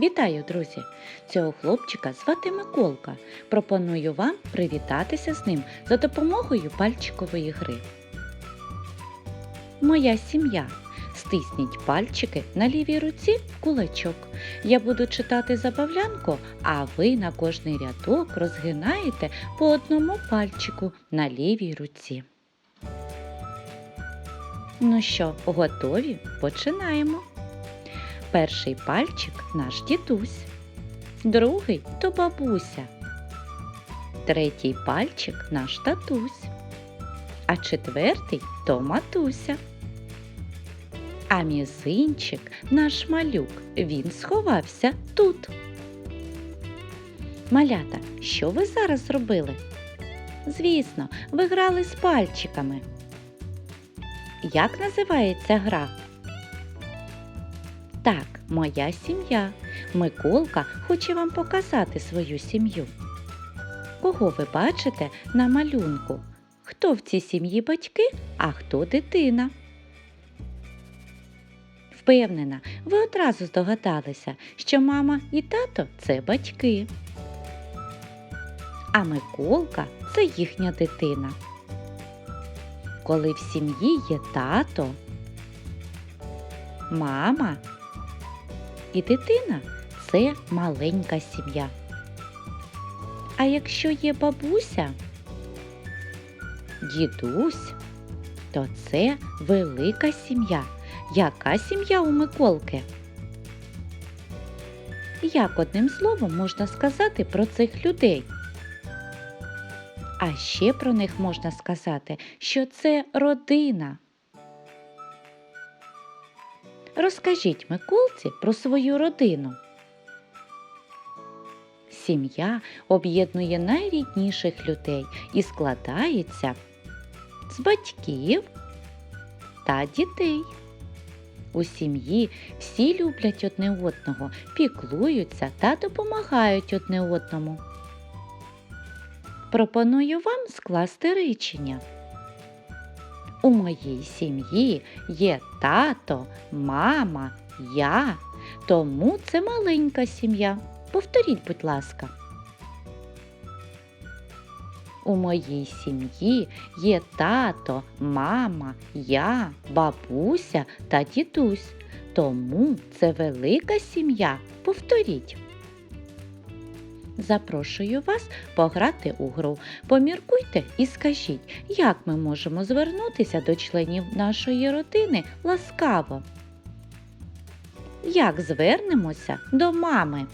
Вітаю, друзі! Цього хлопчика звати Миколка. Пропоную вам привітатися з ним за допомогою пальчикової гри. Моя сім'я. Стисніть пальчики на лівій руці в кулачок. Я буду читати забавлянку, а ви на кожний рядок розгинаєте по одному пальчику на лівій руці. Ну що, готові? Починаємо. Перший пальчик наш дідусь, другий то бабуся, третій пальчик наш татусь, а четвертий то матуся. А мізинчик наш малюк, він сховався тут. Малята, що ви зараз робили? Звісно, ви грали з пальчиками. Як називається гра? Так, моя сім'я. Миколка хоче вам показати свою сім'ю. Кого ви бачите на малюнку? Хто в цій сім'ї батьки, а хто дитина? Впевнена, ви одразу здогадалися, що мама і тато це батьки. А Миколка це їхня дитина. Коли в сім'ї є тато, мама і дитина це маленька сім'я. А якщо є бабуся, дідусь, то це велика сім'я. Яка сім'я у Миколки? Як одним словом можна сказати про цих людей? А ще про них можна сказати, що це родина. Розкажіть Миколці про свою родину. Сім'я об'єднує найрідніших людей і складається з батьків та дітей. У сім'ї всі люблять одне одного, піклуються та допомагають одне одному. Пропоную вам скласти речення. У моїй сім'ї є тато, мама, я, тому це маленька сім'я. Повторіть, будь ласка. У моїй сім'ї є тато, мама, я, бабуся та дідусь. Тому це велика сім'я. Повторіть. Запрошую вас пограти у гру. Поміркуйте і скажіть, як ми можемо звернутися до членів нашої родини ласкаво. Як звернемося до мами?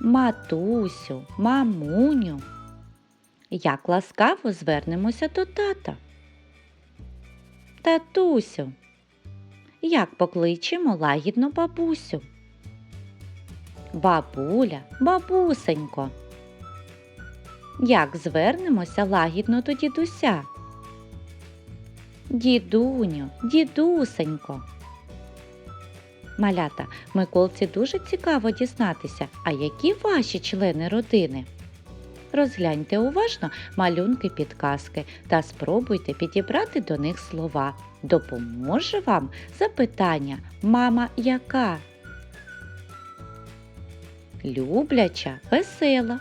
Матусю, мамуню. Як ласкаво звернемося до тата? Татусю. Як покличемо лагідно бабусю? Бабуля, бабусенько. Як звернемося лагідно до дідуся? Дідуню, дідусенько. Малята, Миколці дуже цікаво дізнатися, а які ваші члени родини? Розгляньте уважно малюнки підказки та спробуйте підібрати до них слова. Допоможе вам запитання Мама яка? Любляча, весела.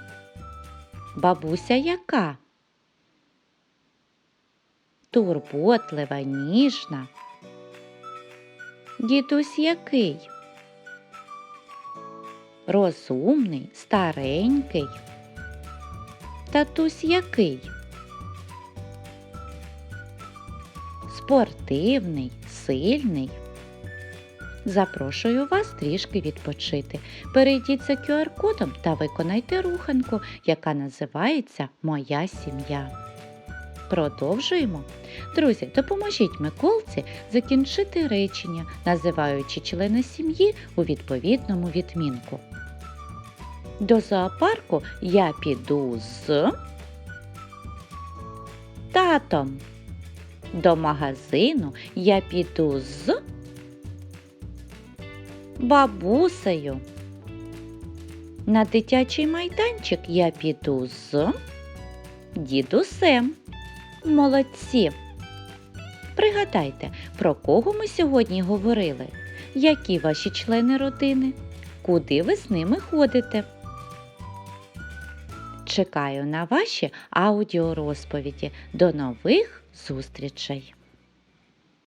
Бабуся яка? Турботлива, ніжна. Дідусь який? Розумний, старенький. Татусь який? Спортивний, сильний. Запрошую вас трішки відпочити. Перейдіть за QR-кодом та виконайте руханку, яка називається Моя сім'я. Продовжуємо. Друзі, допоможіть Миколці закінчити речення, називаючи члени сім'ї у відповідному відмінку. До зоопарку я піду з татом. До магазину я піду з бабусею. На дитячий майданчик я піду з дідусем. Молодці! Пригадайте, про кого ми сьогодні говорили? Які ваші члени родини? куди ви з ними ходите. Чекаю на ваші аудіорозповіді. До нових зустрічей!